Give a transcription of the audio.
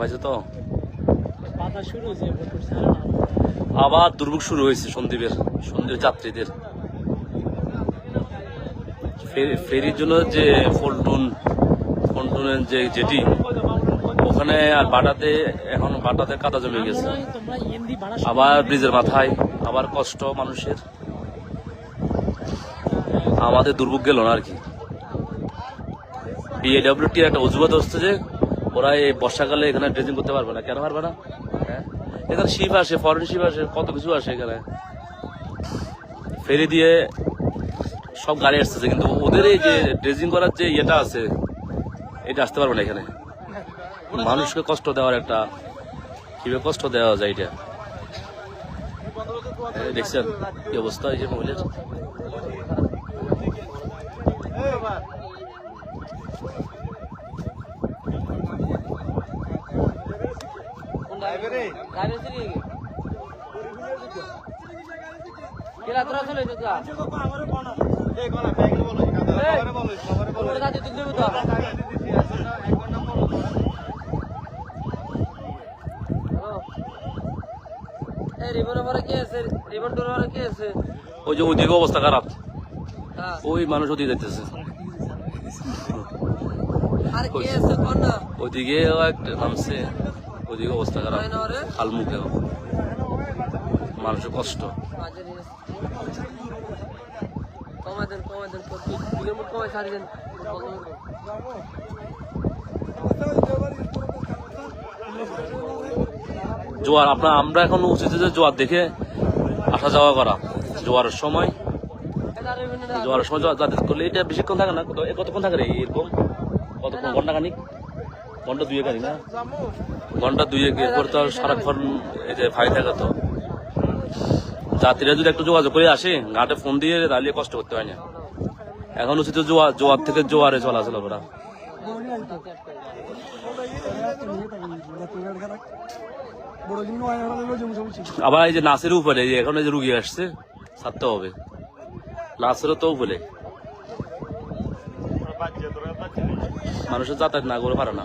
পাইছে তো? আবার দুর্ভোগ শুরু হয়েছে সন্দীপের সন্দীপ যাত্রীদের। ফেরি- ফেরির জন্য যে ফলটুন ফলটুনের যে যেটি ওখানে আর বাটাতে এখন বাটাতে কাদা জমে গেছে। আবার ব্রিজের মাথায় আবার কষ্ট মানুষের। আমাদের দুর্ভোগ গেল না আর কি। বিএডব্লিউটির একটা অজুহাত হচ্ছে যে ওরা এই বর্ষাকালে এখানে ড্রেজিং করতে পারবে না। কেন পারবে না? হ্যাঁ? এখানে শিপ আসে ফরেন শিপ আসে, কত কিছু আসে এখানে। ফেরি দিয়ে সব গাড়ি আসতেছে, কিন্তু ওদের এই যে ড্রেজিং করার যে ইয়েটা আছে, এটা আসতে পারবে না এখানে। মানুষকে কষ্ট দেওয়ার একটা, কীভাবে কষ্ট দেওয়া যায় এটা? দেখছেন কি অবস্থা এই যে মহিলার? ওই যে ওইদিকে অবস্থা খারাপ। ওই মানুষ ওদিকে যাইতেছে। ওইদিকে একটা নামছে। ওইদিকে অবস্থা খারাপ। খালমুখে। মানুষের কষ্ট। জোয়ার, আপনার, আমরা এখন উচিত যে জোয়ার দেখে আসা যাওয়া করা। জোয়ারের সময়। জোয়ারের সময় জোয়ার করলে এটা বেশিক্ষণ থাকে না। কতক্ষণ থাকে রে? এরকম কতক্ষণ ঘণ্টা খানিক ঘণ্টা দুয়ে খানিক না? ঘণ্টা দুয়ে এরপর তো সারাক্ষণ এই যে ভাই থাকে তো। যাত্রীরা যদি একটু যোগাযোগ করে আসে ঘাটে ফোন দিয়ে দাঁড়িয়ে কষ্ট করতে হয় না। এখন উচিত জোয়ার জোয়ার থেকে জোয়ারে চলাচল ওরা আবার এই যে নাচের উপরে এখন এই যে রুগী আসছে, ছাড়তে হবে। নাচেরও তো উপরে। মানুষের যাতায়াত না করে পারে না।